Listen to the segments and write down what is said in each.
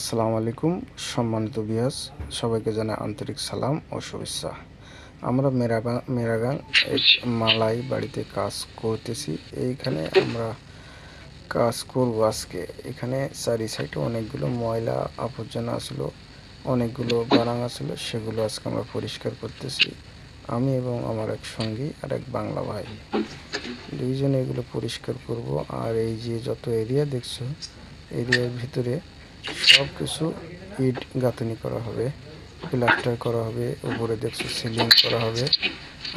আসসালামু আলাইকুম, সম্মানিত বিয়াস সবাইকে জানাই আন্তরিক সালাম ও শুভেচ্ছা। আমরা মেরাগাং মেরাগাং এক মালাই বাড়িতে কাজ করতেছি। এইখানে আমরা কাজ করব আজকে। এখানে চারি সাইডে অনেকগুলো ময়লা আবর্জনা আসলো, অনেকগুলো বারাং আসলো, সেগুলো আজকে আমরা পরিষ্কার করতেছি। আমি এবং আমার এক সঙ্গী আর এক বাংলা ভাই। দুইজনে এগুলো পরিষ্কার করব। আর এই যে যত এরিয়া দেখছ এরিয়ার ভিতরে সব কিছু ইট গাঁথনি করা হবে, প্লাস্টার করা হবে, উপরে দেখছ সিলিং করা হবে,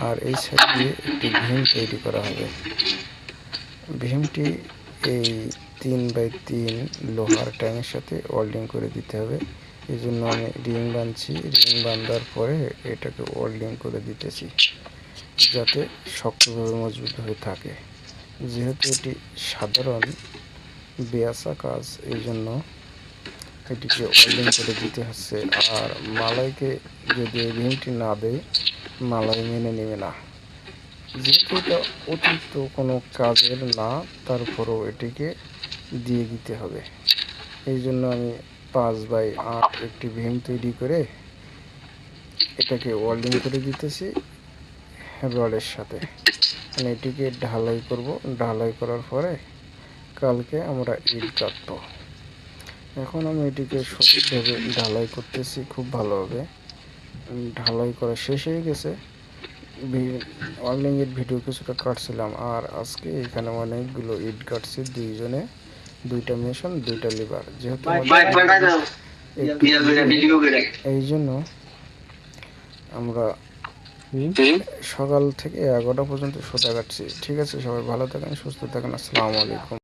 আর এই সাইড দিয়ে একটি ভীম তৈরি করা হবে। ভীমটি এই তিন বাই তিন লোহার ট্যাংয়ের সাথে ওয়েল্ডিং করে দিতে হবে। এই জন্য আমি রিং বাঁধছি। রিং বাঁধার পরে এটাকে ওয়েল্ডিং করে দিতেছি, যাতে শক্তভাবে মজবুত হয়ে থাকে। যেহেতু এটি সাধারণ বেয়াসা কাজ এই জন্য এটিকে ওয়েল্ডিং করে দিতে হচ্ছে। আর মালাইকে যদি রিংটি না দেয়, মালাই মেনে নেবে না। যেহেতু এটা অতিরিক্ত কোনো কাজের না তারপরও এটিকে দিয়ে দিতে হবে। এই জন্য আমি পাঁচ বাই আট একটি ভীম তৈরি করে এটাকে ওয়েল্ডিং করে দিতেছি রডের সাথে। মানে এটিকে ঢালাই করব। ঢালাই করার পরে কালকে আমরা ইট কাটবো। এখন আমি এটিকে সঠিকভাবে ঢালাই করতেছি খুব ভালোভাবে ঢালাই করা শেষ হয়ে গেছে। ওয়ার্লিংয়ের ভিডিও কিছুটা কাটছিলাম আর আজকে এখানে অনেকগুলো ইট কাটছি দুইজনে। দুইটা মেশিন দুইটা লিভার। যেহেতু এই জন্য আমরা সকাল থেকে এগারোটা পর্যন্ত সোজা কাটছি। ঠিক আছে সবাই ভালো থাকেন সুস্থ থাকেন। আসসালামু আলাইকুম।